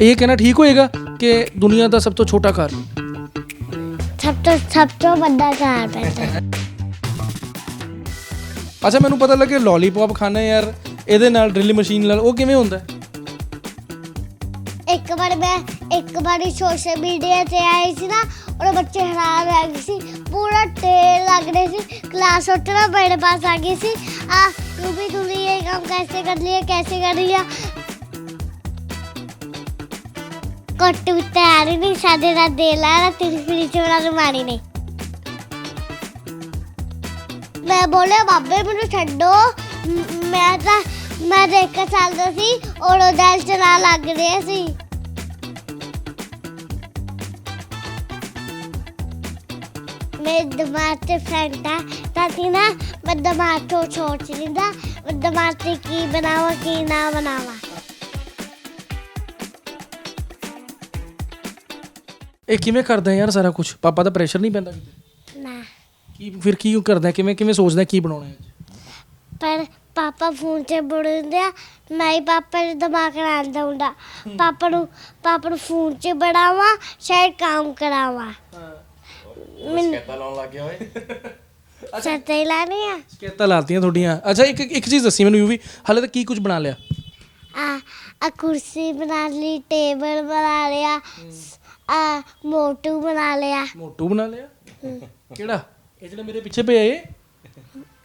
ਇਹ ਕਹਿਣਾ ਠੀਕ ਹੋਏਗਾ ਕਿ ਦੁਨੀਆ ਦਾ ਸਭ ਤੋਂ ਛੋਟਾ ਘਰ? ਸਭ ਤੋਂ ਸਭ ਤੋਂ ਵੱਡਾ ਘਰ ਬੈਠਾ ਅੱਛਾ ਮੈਨੂੰ ਪਤਾ ਲੱਗਿਆ ਲੋਲੀਪੌਪ ਖਾਣਾ ਯਾਰ ਇਹਦੇ ਨਾਲ ਡ੍ਰਿਲ ਮਸ਼ੀਨ ਨਾਲ ਉਹ ਕਿਵੇਂ ਹੁੰਦਾ? ਹੈ? ਇੱਕ ਵਾਰ ਮੈਂ ਇੱਕ ਵਾਰੀ ਸੋਸ਼ਲ ਮੀਡੀਆ ਤੇ ਆਈ ਸੀ ਨਾ ਔਰ ਬੱਚੇ ਹੈਰਾਨ ਰਹਿ ਗਏ ਸੀ। ਪੂਰਾ ਢੇਰ ਲੱਗ ਰਹੇ ਸੀ ਕਲਾਸ ਉੱਤੇ ਨਾ ਮੇਰੇ ਪਾਸ ਆ ਗਈ ਸੀ। ਆ ਯੂ ਵੀ ਤੁਸੀਂ ਇਹ ਕੰਮ ਕੈਸੇ ਕਰ ਲਿਆ ਕੈਸੇ ਕਰ ਲਿਆ ਵੀ ਤਿਆਰ ਹੀ ਨਹੀਂ, ਸਾਡੇ ਮੈਂ ਬੋਲਿਆ, ਬਾਬੇ, ਮੈਨੂੰ ਛੱਡੋ। ਮ- ਮੈਂ ਤਾਂ, ਮੈਂ ਦੇਖ ਕੇ ਚੱਲਦਾ ਸੀ ਔਰ ਉਹ ਚਲਾ ਲੱਗ ਰਿਹਾ ਸੀ। ਮੇਰੇ ਦਿਮਾਗ ਤੇ ਫੈਂਟਾ ਤਾਂ ਸੀ ਨਾ, ਮੈਂ ਦਿਮਾਗ ਤੋਂ ਸੋਚ ਲਿੰਦਾ ਦਿਮਾਗ ਤੇ ਕੀ ਬਣਾਵਾ, ਕੀ ਨਾ ਬਣਾਵਾ। ਇਹ ਕਿਵੇਂ ਕਰਦਾ ਯਾਰ ਸਾਰਾ ਕੁਝ ਪਾਪਾ ਦਾ ਪ੍ਰੈਸ਼ਰ ਨਹੀਂ ਪੈਂਦਾ ਕਿਤੇ? ਨਾ। ਕੀ ਫਿਰ ਕੀ ਕਰਦਾ? ਕਿਵੇਂ ਕਿਵੇਂ ਸੋਚਦਾ ਕੀ ਬਣਾਉਣਾ ਹੈ ਪਰ ਪਾਪਾ ਫੋਨ 'ਚ ਬੜਿੰਦੇ ਆ ਮੈਂ ਹੀ ਪਾਪਾ ਦੇ ਦਿਮਾਗ ਲਾਉਂਦਾ ਹੁੰਦਾ ਪਾਪਾ ਨੂੰ ਪਾਪਾ ਨੂੰ ਫੋਨ 'ਚ ਬੜਾਵਾ ਸ਼ਾਇਦ ਕੰਮ ਕਰਾਵਾ। ਮੈਨੂੰ ਸਕੈਤਾ ਲਾਉਣ ਲੱਗ ਗਿਆ ਓਏ। ਸੱਤੇ ਹੀ ਲਾਣੀ ਆ? ਸ਼ਿਕਾਇਤਾਂ ਲਾਤੀਆਂ ਤੁਹਾਡੀਆਂ। ਅੱਛਾ ਇੱਕ ਇੱਕ ਚੀਜ਼ ਦੱਸੀ ਮੈਨੂੰ ਯੂ ਵੀ ਹਾਲੇ ਤੱਕ ਕੀ ਕੁਝ ਬਣਾ ਲਿਆ? ਆ ਆ ਕੁਰਸੀ ਬਣਾ ਲਈ ਟੇਬਲ ਬਣਾ ਲਿਆ ਆ ਮੋਟੂ ਬਣਾ ਲਿਆ। ਮੋਟੂ ਬਣਾ ਲਿਆ? ਕਿਹੜਾ? ਇਹ ਜਿਹੜਾ ਮੇਰੇ ਪਿੱਛੇ ਪਿਆ ਇਹ?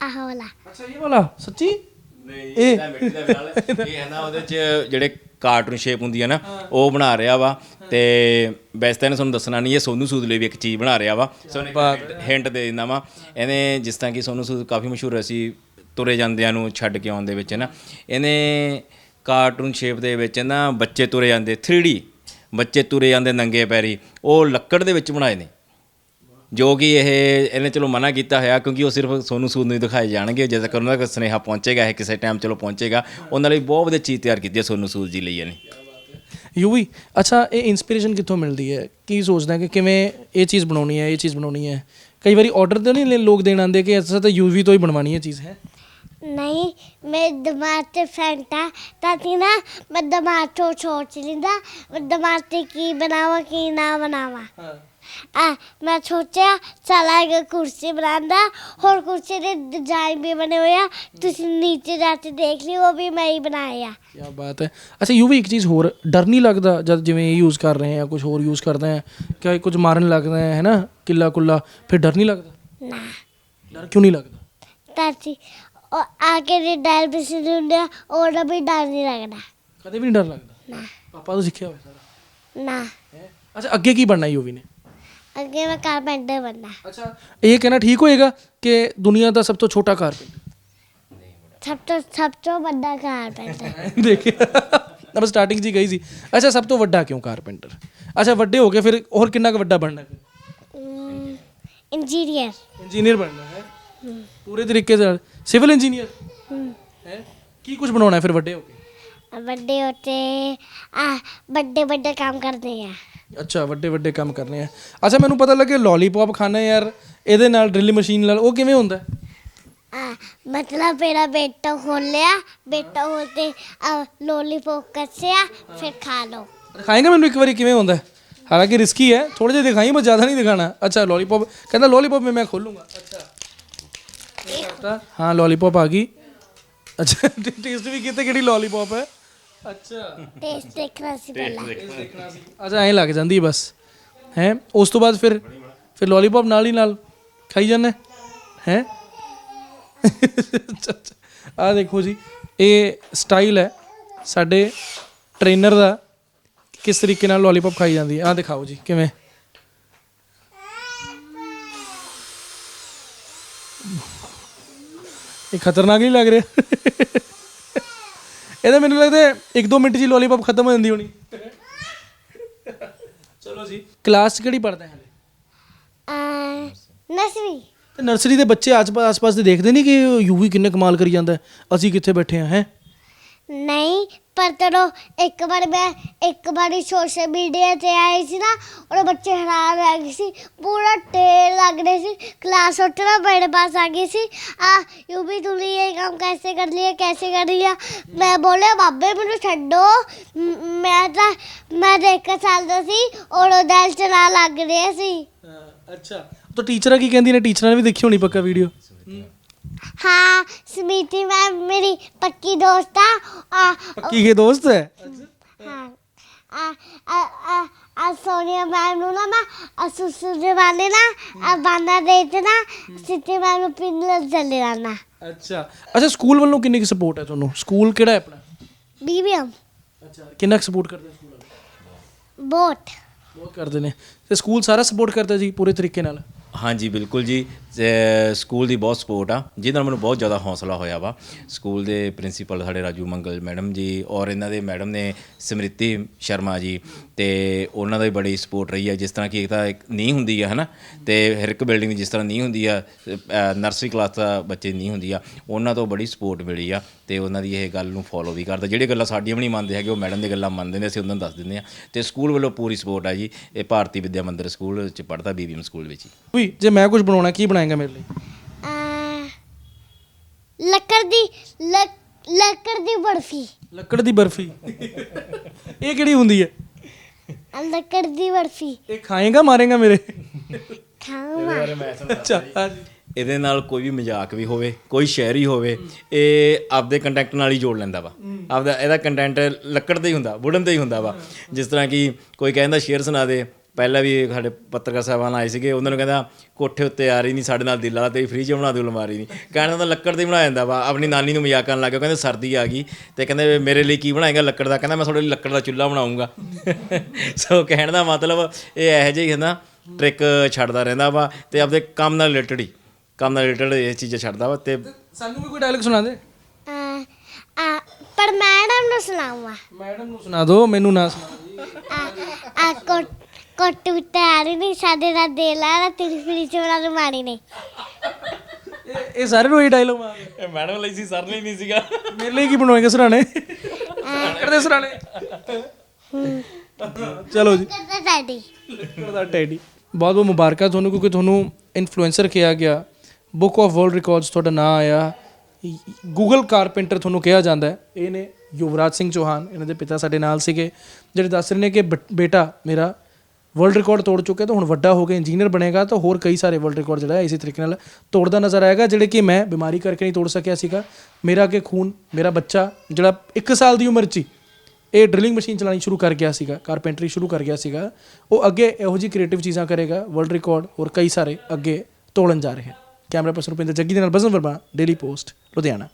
ਆਹ ਵਾਲਾ। ਅੱਛਾ ਇਹ ਵਾਲਾ? ਸੱਚੀ? ਨਹੀਂ ਇਹ- ਇਹ ਮਿੱਟੀ ਦਾ ਬਣਾ ਲਿਆ। ਇਹ ਹੈ ਨਾ ਉਹਦੇ ਚ ਜਿਹੜੇ ਕਾਰਟੂਨ ਸ਼ੇਪ ਹੁੰਦੀ ਹੈ ਨਾ ਉਹ ਬਣਾ ਰਿਹਾ ਵਾ। ਤੇ ਵੈਸੇ ਤਾਂ ਇਹਨੇ ਤੁਹਾਨੂੰ ਦੱਸਣਾ ਨਹੀਂ ਇਹ ਸੋਨੂ ਸੂਦ ਲਈ ਵੀ ਇੱਕ ਚੀਜ਼ ਬਣਾ ਰਿਹਾ ਵਾ। ਸੋਨੇ ਹਿੰਟ ਦੇ ਦਿੰਦਾ ਵਾ। ਇਹਨੇ ਜਿਸ ਤਰ੍ਹਾਂ ਕਿ ਸੋਨੂ ਸੂਦ ਕਾਫੀ ਮਸ਼ਹੂਰ ਹੈ ਸੀ ਤੁਰੇ ਜਾਂਦਿਆਂ ਨੂੰ ਛੱਡ ਕੇ ਆਉਣ ਦੇ ਵਿੱਚ ਨਾ। ਇਹਨੇ ਕਾਰਟੂਨ ਸ਼ੇਪ ਦੇ ਵਿੱਚ ਨਾ ਬੱਚੇ ਤੁਰੇ ਜਾਂਦੇ 3D ਬੱਚੇ ਤੁਰੇ ਜਾਂਦੇ ਨੰਗੇ ਪੈਰੀ, ਉਹ ਲੱਕੜ ਦੇ ਵਿੱਚ ਬਣਾਏ ਨੇ। ਜੋ ਕਿ ਇਹ, ਇਹਨੇ ਚਲੋ ਮਨਾ ਕੀਤਾ ਹੋਇਆ, ਕਿਉਂਕਿ ਉਹ ਸਿਰਫ ਸੋਨੂ ਸੂਦ ਨੂੰ ਹੀ ਦਿਖਾਏ ਜਾਣਗੇ। ਜਦੋਂ ਤੱਕ ਉਹਨਾਂ ਦਾ ਸੁਨੇਹਾ ਪਹੁੰਚੇਗਾ, ਇਹ ਕਿਸੇ ਟਾਈਮ ਚਲੋ ਪਹੁੰਚੇਗਾ, ਉਹਨਾਂ ਲਈ ਬਹੁਤ ਵਧੀਆ ਚੀਜ਼ ਤਿਆਰ ਕੀਤੀ ਹੈ ਸੋਨੂ ਸੂਦ ਜੀ ਲਈ ਇਹਨੇ। ਯੂ ਵੀ ਅੱਛਾ, ਇਹ ਇਨਸਪੀਰੇਸ਼ਨ ਕਿੱਥੋਂ ਮਿਲਦੀ ਹੈ? ਕੀ ਸੋਚਦਾ ਕਿ ਕਿਵੇਂ ਇਹ ਚੀਜ਼ ਬਣਾਉਣੀ ਹੈ, ਇਹ ਚੀਜ਼ ਬਣਾਉਣੀ ਹੈ? ਕਈ ਵਾਰੀ ਆਰਡਰ ਤੇ ਨਹੀਂ ਲੋਕ ਦੇਣ ਆਉਂਦੇ ਕਿ ਅੱਛਾ, ਤਾਂ ਯੂਵੀ ਤੋਂ ਹੀ ਬਣਵਾਣੀ ਹੈ ਚੀਜ਼ ਹੈ। ਨਹੀਂ ਮੇਰੇ ਦਿਮਾਗ ਤੇ ਫੈਂਟਾ ਤਾਂ ਸੀ ਨਾ ਮੈਂ ਦਿਮਾਗ ਤੋਂ ਸੋਚ ਲਿੰਦਾ ਮੈਂ ਦਿਮਾਗ ਤੇ ਕੀ ਬਣਾਵਾ ਕੀ ਨਾ ਬਣਾਵਾ। ਆ ਮੈਂ ਸੋਚਿਆ ਚਲਾ ਇੱਕ ਕੁਰਸੀ ਬਣਾਉਂਦਾ। ਹੋਰ ਕੁਰਸੀ ਦੇ ਡਿਜ਼ਾਈਨ ਵੀ ਬਣੇ ਹੋਏ ਆ। ਤੁਸੀਂ ਨੀਚੇ ਜਾ ਕੇ ਦੇਖ ਲਿਓ ਉਹ ਵੀ ਮੈਂ ਹੀ ਬਣਾਇਆ ਕੀ ਬਾਤ ਹੈ। ਅੱਛਾ ਯੂ ਵੀ ਇੱਕ ਚੀਜ਼ ਹੋਰ ਡਰ ਨਹੀਂ ਲੱਗਦਾ ਜਦ ਜਿਵੇਂ ਇਹ ਯੂਜ਼ ਕਰ ਰਹੇ ਆ ਕੁਝ ਹੋਰ ਯੂਜ਼ ਕਰਦੇ ਆ ਕਿ ਕੁਝ ਮਾਰਨ ਲੱਗਦਾ ਹੈ ਹੈ ਨਾ? ਕਿੱਲਾ ਕੁੱਲਾ ਫਿਰ ਡਰ ਨਹੀਂ ਲੱਗਦਾ? ਨਾ। ਡਰ ਕਿਉਂ ਨਹੀਂ ਲੱਗਦਾ? ਤਾਂ ਸੀ ਉਹ ਆ ਕੇ ਦੇ ਡਰ ਵੀ ਹੁੰਦੇ ਆ ਉਹਦਾ ਵੀ ਡਰ ਨਹੀਂ ਲੱਗਦਾ ਕਦੇ ਵੀ ਨਹੀਂ ਡਰ ਲੱਗਦਾ ਨਾ ਪਾਪਾ ਤੋਂ ਸਿੱਖਿਆ ਹੋਇਆ ਸਾਰਾ ਨਾ ਹੈ ਅੱਛਾ ਅੱਗੇ ਕੀ ਬਣਨਾ ਯੂਵੀ ਨੇ ਅੱਗੇ ਮੈਂ ਕਾਰਪੈਂਟਰ ਬਣਨਾ ਅੱਛਾ ਇਹ ਕਹਿਣਾ ਠੀਕ ਹੋਏਗਾ ਕਿ ਦੁਨੀਆ ਦਾ ਸਭ ਤੋਂ ਛੋਟਾ ਕਾਰਪੈਂਟਰ ਸਭ ਤੋਂ ਸਭ ਤੋਂ ਵੱਡਾ ਕਾਰਪੈਂਟਰ ਦੇਖਿਆ ਨਾ ਸਟਾਰਟਿੰਗ ਜੀ ਗਈ ਸੀ ਅੱਛਾ ਸਭ ਤੋਂ ਵੱਡਾ ਕਿਉਂ ਕਾਰਪੈਂਟਰ ਅੱਛਾ ਵੱਡੇ ਹੋ ਕੇ ਫਿਰ ਹੋਰ ਕਿੰਨਾ ਕੁ ਵੱਡਾ ਬਣਨਾ ਹੈ ਇੰਜੀਨੀਅਰ ਇੰਜੀਨੀਅਰ ਬਣਨਾ ਹੈ ਪੂਰੇ ਤਰੀਕੇ ਨਾਲ। Civil engineer? ਹੈ। ਕੀ ਕੁਝ ਬਣਾਉਣਾ ਹੈ ਫਿਰ ਵੱਡੇ ਹੋ ਕੇ? ਵੱਡੇ ਹੋਤੇ ਆ ਵੱਡੇ ਵੱਡੇ ਕੰਮ ਕਰਦੇ ਆ। ਅੱਛਾ ਵੱਡੇ ਵੱਡੇ ਕੰਮ ਕਰਨੇ ਆ। ਅੱਛਾ ਮੈਨੂੰ ਪਤਾ ਲੱਗੇ ਲੋਲੀਪੌਪ ਖਾਣਾ ਯਾਰ। ਇਹਦੇ ਨਾਲ ਡਰਿਲ ਮਸ਼ੀਨ ਨਾਲ ਉਹ ਕਿਵੇਂ ਹੁੰਦਾ? ਹੈ? ਆ ਮਤਲਬ ਮੇਰਾ ਬੇਟਾ ਖੋਲਿਆ ਬੇਟਾ ਹੋਤੇ ਆ ਲੋਲੀਪੌਪ ਕੱਸਿਆ ਫਿਰ ਖਾ ਲਓ। ਦਿਖਾਏਗਾ ਮੈਨੂੰ ਇੱਕ ਵਾਰੀ ਕਿਵੇਂ ਹੁੰਦਾ ਹੈ? ਹਾਲਾਂਕਿ ਰਿਸਕੀ ਹੈ ਥੋੜੇ ਜਿਹਾ ਦਿਖਾਈ ਮੈਂ ਜ਼ਿਆਦਾ ਨਹੀਂ ਦਿਖਾਣਾ ਅੱਛਾ ਲੋਲੀਪੌਪ ਕਹਿੰਦਾ ਲੋਲੀਪੌਪ ਮੈਂ ਮੈਂ ਖੋਲੂੰਗਾ। ਅੱਛਾ। ਇਹ ਹੋਤਾ ਹਾਂ ਲੋਲੀਪੌਪ ਆ ਗਈ ਅੱਛਾ ਟੇਸਟ ਵੀ ਕੀਤੇ ਕਿਹੜੀ ਲੋਲੀਪੌਪ ਹੈ ਅੱਛਾ ਟੇਸਟ ਦੇਖਣਾ ਸੀ ਪਹਿਲਾਂ ਅੱਛਾ ਐਂ ਲੱਗ ਜਾਂਦੀ ਬਸ ਹੈ ਉਸ ਤੋਂ ਬਾਅਦ ਫਿਰ ਫਿਰ ਲੋਲੀਪੌਪ ਨਾਲ ਹੀ ਨਾਲ ਖਾਈ ਜਾਂਦੇ ਹੈ ਆ ਦੇਖੋ ਜੀ ਇਹ ਸਟਾਈਲ ਹੈ ਸਾਡੇ ਟ੍ਰੇਨਰ ਦਾ ਕਿਸ ਤਰੀਕੇ ਨਾਲ ਲੋਲੀਪੌਪ ਖਾਈ ਜਾਂਦੀ ਹੈ ਆ ਦਿਖਾਓ ਜੀ ਕਿਵੇਂ ਇਹ ਖਤਰਨਾਕ ਨਹੀਂ ਲੱਗ ਰਿਹਾ। ਇਹਦਾ ਮੈਨੂੰ ਲੱਗਦਾ ਹੈ ਇੱਕ ਦੋ ਮਿੰਟ 'ਚ ਲੋਲੀਪੌਪ ਖਤਮ ਹੋ ਜਾਂਦੀ ਹੋਣੀ। ਚਲੋ ਜੀ ਕਲਾਸ ਕਿਹੜੀ ਪੜਦਾ ਹੈ ਨਸਵੀ ਤੇ ਨਰਸਰੀ ਦੇ ਬੱਚੇ ਆਸ-ਪਾਸ ਆਸ-ਪਾਸ ਦੇ ਦੇਖਦੇ ਨਹੀਂ ਕਿ ਯੂਵੀ ਕਿੰਨੇ ਕਮਾਲ ਕਰੀ ਜਾਂਦਾ ਹੈ, ਅਸੀਂ ਕਿੱਥੇ ਬੈਠੇ ਆ ਹੈ? ਨਹੀਂ, ਪਰ ਚਲੋ, ਇੱਕ ਵਾਰ ਮੈਂ, ਇੱਕ ਵਾਰੀ ਸੋਸ਼ਲ ਮੀਡੀਆ ਤੇ ਆਈ ਸੀ ਨਾ ਔਰ ਬੱਚੇ ਹੈਰਾਨ ਰਹਿ ਗਏ ਸੀ, ਪੂਰਾ ਢੇਰ ਲੱਗ ਰਹੇ ਸੀ ਕਲਾਸ ਉੱਠਣਾ ਮੇਰੇ ਪਾਸ ਆ ਗਈ ਸੀ ਆ ਯੂ ਵੀ ਤੁਸੀਂ ਇਹ ਕੰਮ ਕੈਸੇ ਕਰ ਲਈਏ ਕੈਸੇ ਕਰ ਲਿਆ ਮੈਂ ਬੋਲਿਆ, ਬਾਬੇ, ਮੈਨੂੰ ਛੱਡੋ। ਮੈਂ ਤਾਂ ਮੈਂ ਤਾਂ ਇੱਕ ਸਾਲ ਦਾ ਸੀ, ਔਰ ਉਹ ਦਿਲ ਚਲਾ ਲੱਗ ਰਿਹਾ ਸੀ। ਅੱਛਾ। ਤਾਂ ਟੀਚਰਾਂ ਕੀ ਕਹਿੰਦੀ ਨੇ? ਟੀਚਰਾਂ ਨੇ ਵੀ ਦੇਖੀ ਹੋਣੀ ਪੱਕਾ ਵੀਡੀਓ ਹਾਂ ਸਮੀਤੀ ਮੈਮ ਮੇਰੀ ਪੱਕੀ ਦੋਸਤ ਆ। ਆ ਪੱਕੀ ਕੇ ਦੋਸਤ ਹੈ? ਹਾਂ। ਆ ਆ ਆ ਆ ਸੋਨੀਆ ਮੈਮ ਨੂੰ ਨਾ ਮੈਂ ਆ ਸੁਸੂ ਦੇ ਵਾਲੇ ਨਾ ਆ ਬਾਂਦਾ ਦੇ ਤੇ ਨਾ ਸਿੱਤੇ ਮੈਮ ਨੂੰ ਪਿੰਨ ਲੱਗ ਚੱਲੇ ਰਹਿਣਾ ਅੱਛਾ। ਅੱਛਾ ਸਕੂਲ ਵੱਲੋਂ ਕਿੰਨੀ ਕੁ ਸਪੋਰਟ ਹੈ ਤੁਹਾਨੂੰ? ਸਕੂਲ ਕਿਹੜਾ ਹੈ ਆਪਣਾ? ਬੀਬੀਐਮ। ਅੱਛਾ ਕਿੰਨਾ ਕੁ ਸਪੋਰਟ ਕਰਦੇ ਸਕੂਲ ਵਾਲੇ? ਬੋਟ ਬਹੁਤ ਕਰਦੇ ਨੇ। ਤੇ ਸਕੂਲ ਸਾਰਾ ਸਪੋਰਟ ਕਰਦਾ ਜੀ ਪੂਰੇ ਤਰੀਕੇ ਨਾਲ? ਹਾਂਜੀ ਬਿਲਕੁਲ ਜੀ। ਸਕੂਲ ਦੀ ਬਹੁਤ ਸਪੋਰਟ ਆ। ਜਿਹਦੇ ਨਾਲ ਮੈਨੂੰ ਬਹੁਤ ਜ਼ਿਆਦਾ ਹੌਸਲਾ ਹੋਇਆ ਵਾ। ਸਕੂਲ ਦੇ ਪ੍ਰਿੰਸੀਪਲ ਸਾਡੇ ਰਾਜੂ ਮੰਗਲ ਮੈਡਮ ਜੀ ਔਰ ਇਹਨਾਂ ਦੇ ਮੈਡਮ ਨੇ ਸਮ੍ਰਿਤੀ ਸ਼ਰਮਾ ਜੀ ਤੇ ਉਹਨਾਂ ਦਾ ਵੀ ਬੜੀ ਸਪੋਰਟ ਰਹੀ ਹੈ ਜਿਸ ਤਰ੍ਹਾਂ ਕਿ ਇੱਕ ਤਾਂ ਇੱਕ ਨਹੀਂ ਹੁੰਦੀ ਆ, ਹਨਾ? ਤੇ ਹਰ ਇੱਕ ਬਿਲਡਿੰਗ ਜਿਸ ਤਰ੍ਹਾਂ ਨਹੀਂ ਹੁੰਦੀ ਆ ਨਰਸਰੀ ਕਲਾਸ ਦਾ ਬੱਚੇ ਨਹੀਂ ਹੁੰਦੀ ਆ, ਉਹਨਾਂ ਤੋਂ ਬੜੀ ਸਪੋਰਟ ਮਿਲੀ ਆ ਤੇ ਉਹਨਾਂ ਦੀ ਇਹ ਗੱਲ ਨੂੰ ਫੋਲੋ ਵੀ ਕਰਦਾ। ਜਿਹੜੇ ਗੱਲਾਂ ਸਾਡੀਆਂ ਵੀ ਨਹੀਂ ਮੰਨਦੇ ਹੈਗੇ, ਉਹ ਮੈਡਮ ਦੀ ਗੱਲਾਂ ਮੰਨਦੇ ਨੇ, ਅਸੀਂ ਉਹਨਾਂ ਨੂੰ ਦੱਸ ਦਿੰਦੇ ਆ। ਤੇ ਸਕੂਲ ਵੱਲੋਂ ਪੂਰੀ ਸਪੋਰਟ ਆ ਜੀ। ਇਹ ਭਾਰਤੀ ਵਿਦਿਆ ਮੰਦਿਰ ਸਕੂਲ ਚ ਪੜ੍ਹਦਾ, ਬੀਬੀਐਮ ਸਕੂਲ ਵਿੱਚ ਜੀ ਵੀ ਜੇ ਮੈਂ ਕੁਝ ਬਣਾਉਣਾ, ਕੀ ਬਣਾ ਬਣਾਏਗਾ ਮੇਰੇ ਲਈ? ਲੱਕੜ ਦੀ ਲੱਕ- ਲੱਕੜ ਦੀ ਬਰਫੀ। ਲੱਕੜ ਦੀ ਬਰਫੀ? ਇਹ ਕਿਹੜੀ ਹੁੰਦੀ ਹੈ? ਆ ਲੱਕੜ ਦੀ ਬਰਫੀ। ਇਹ ਖਾਏਗਾ ਮਾਰੇਗਾ ਮੇਰੇ? ਖਾਵਾਂ। ਅੱਛਾ ਹਾਂਜੀ ਇਹਦੇ ਨਾਲ ਕੋਈ ਵੀ ਮਜ਼ਾਕ ਵੀ ਹੋਵੇ ਕੋਈ ਸ਼ਾਇਰੀ ਹੋਵੇ ਇਹ ਆਪਦੇ ਕੰਟੈਂਟ ਨਾਲ ਹੀ ਜੋੜ ਲੈਂਦਾ ਵਾ। ਆਪਦਾ ਇਹਦਾ ਕੰਟੈਂਟ ਲੱਕੜ ਤੇ ਹੀ ਹੁੰਦਾ ਵੁਡਨ ਤੇ ਹੀ ਹੁੰਦਾ ਵਾ। ਜਿਸ ਤਰ੍ਹਾਂ ਕਿ ਕੋਈ ਕਹਿੰਦਾ ਸ਼ੇਰ ਸੁਣਾ ਦੇ ਪਹਿਲਾਂ ਵੀ ਸਾਡੇ ਪੱਤਰਕਾਰ ਸਾਹਿਬਾਨ ਆਏ ਸੀਗੇ ਉਹਨਾਂ ਨੂੰ ਕਹਿੰਦਾ ਕੋਠੇ ਉੱਤੇ ਆ ਰਹੀ ਨਹੀਂ ਸਾਡੇ ਨਾਲ ਦਿਲ ਵਾਲਾ ਤੇਰੀ ਫ੍ਰੀ ਚ ਬਣਾ ਦਿਓ ਅਲਮਾਰੀ ਨਹੀਂ ਕਹਿੰਦਾ ਤਾਂ ਲੱਕੜ ਦੀ ਬਣਾ ਜਾਂਦਾ ਵਾ ਆਪਣੀ ਨਾਨੀ ਨੂੰ ਮਜ਼ਾਕ ਕਰਨ ਲੱਗ ਗਿਆ ਕਹਿੰਦੇ ਸਰਦੀ ਆ ਗਈ। ਤੇ ਕਹਿੰਦੇ ਮੇਰੇ ਲਈ ਕੀ ਬਣਾਏਗਾ ਲੱਕੜ ਦਾ? ਕਹਿੰਦਾ ਮੈਂ ਤੁਹਾਡੇ ਲਈ ਲੱਕੜ ਦਾ ਚੁੱਲ੍ਹਾ ਬਣਾਉਂਗਾ ਸੋ ਕਹਿਣ ਦਾ ਮਤਲਬ ਇਹ ਇਹੋ ਜਿਹੀ ਹੈ ਨਾ ਟ੍ਰਿਕ ਛੱਡਦਾ ਰਹਿੰਦਾ ਵਾ ਤੇ ਆਪਦੇ ਕੰਮ ਨਾਲ ਰਿਲੇਟਡ ਹੀ। ਕੰਮ ਨਾਲ ਰਿਲੇਟਡ ਇਹ ਚੀਜ਼ਾਂ ਛੱਡਦਾ ਵਾ ਤੇ ਸਾਨੂੰ ਵੀ ਕੋਈ ਡਾਇਲੌਗ ਸੁਣਾ ਦੇ। ਆ ਪਰ ਮੈਡਮ ਨੂੰ ਸੁਣਾਉਂਗਾ ਮੈਡਮ ਨੂੰ ਸੁਣਾ ਦਿਓ ਮੈਨੂੰ ਨਾ ਸੁਣਾ ਜੀ ਆ ਆ ਕੋਟ ਕੋਟ ਉੱਤੇ ਆ ਰਹੀ ਨਹੀਂ ਸਾਡੇ ਨਾਲ ਦੇ ਲਾ ਤੇਰੀ ਫਰੀ ਚ ਬਣਾ ਨੂੰ ਮਾਰੀ ਨਹੀਂ ਇਹ ਇਹ ਸਾਰੇ ਨੂੰ ਇਹ ਡਾਇਲੌਗ ਮਾਰਦੇ ਇਹ ਮੈਡਮ ਲਈ ਸੀ ਸਰ ਲਈ ਨਹੀਂ ਸੀਗਾ। ਮੇਰੇ ਲਈ ਕੀ ਬਣਵਾਏਗਾ ਸਰਾਣੇ? ਕਰਦੇ ਸਰਾਣੇ? ਚਲੋ ਜੀ। ਕਰਦਾ ਦਾ ਟੈਡੀ। ਬਹੁਤ ਬਹੁਤ ਮੁਬਾਰਕਾਂ ਤੁਹਾਨੂੰ ਕਿਉਂਕਿ ਤੁਹਾਨੂੰ ਇਨਫਲੂਐਂਸਰ ਕਿਹਾ ਗਿਆ। ਬੁੱਕ ਆਫ ਵਰਲਡ ਰਿਕਾਰਡਸ ਤੁਹਾਡਾ ਨਾਂ ਆਇਆ। ਗੂਗਲ ਕਾਰਪੈਂਟਰ ਤੁਹਾਨੂੰ ਕਿਹਾ ਜਾਂਦਾ ਹੈ। ਇਹ ਨੇ ਯੁਵਰਾਜ ਸਿੰਘ ਚੌਹਾਨ ਇਹਨਾਂ ਦੇ ਪਿਤਾ ਸਾਡੇ ਨਾਲ ਸੀਗੇ ਜਿਹੜੇ ਦੱਸ ਰਹੇ ਨੇ ਕਿ ਬੇਟਾ ਮੇਰਾ ਵਰਲਡ ਰਿਕਾਰਡ ਤੋੜ ਚੁੱਕਿਆ ਤਾਂ ਹੁਣ ਵੱਡਾ ਹੋ ਕੇ ਇੰਜੀਨੀਅਰ ਬਣੇਗਾ, ਤਾਂ ਹੋਰ ਕਈ ਸਾਰੇ ਵਰਲਡ ਰਿਕਾਰਡ ਜਿਹੜਾ ਹੈ ਇਸੇ ਤਰੀਕੇ ਨਾਲ ਤੋੜਦਾ ਨਜ਼ਰ ਆਏਗਾ, ਜਿਹੜੇ ਕਿ ਮੈਂ ਬਿਮਾਰੀ ਕਰਕੇ ਨਹੀਂ ਤੋੜ ਸਕਿਆ ਸੀਗਾ। ਮੇਰਾ ਅੱਗੇ ਖੂਨ, ਮੇਰਾ ਬੱਚਾ, ਜਿਹੜਾ 1 ਸਾਲ ਦੀ ਉਮਰ 'ਚ ਹੀ ਇਹ ਡਰਿਲਿੰਗ ਮਸ਼ੀਨ ਚਲਾਣੀ ਸ਼ੁਰੂ ਕਰ ਗਿਆ ਸੀਗਾ ਕਾਰਪੈਂਟਰੀ ਸ਼ੁਰੂ ਕਰ ਗਿਆ ਸੀਗਾ, ਉਹ ਅੱਗੇ ਇਹੋ ਜਿਹੀ ਕ੍ਰੀਏਟਿਵ ਚੀਜ਼ਾਂ ਕਰੇਗਾ ਵਰਲਡ ਰਿਕਾਰਡ ਹੋਰ ਕਈ ਸਾਰੇ ਅੱਗੇ ਤੋੜਨ ਜਾ ਰਹੇ ਹਨ। ਕੈਮਰਾ ਪਰਸਨ ਰੁਪਿੰਦਰ ਜੱਗੀ ਦੇ ਨਾਲ ਬਜ਼ਨ ਵਰਮਾ ਡੇਲੀ ਪੋਸਟ ਲੁਧਿਆਣਾ।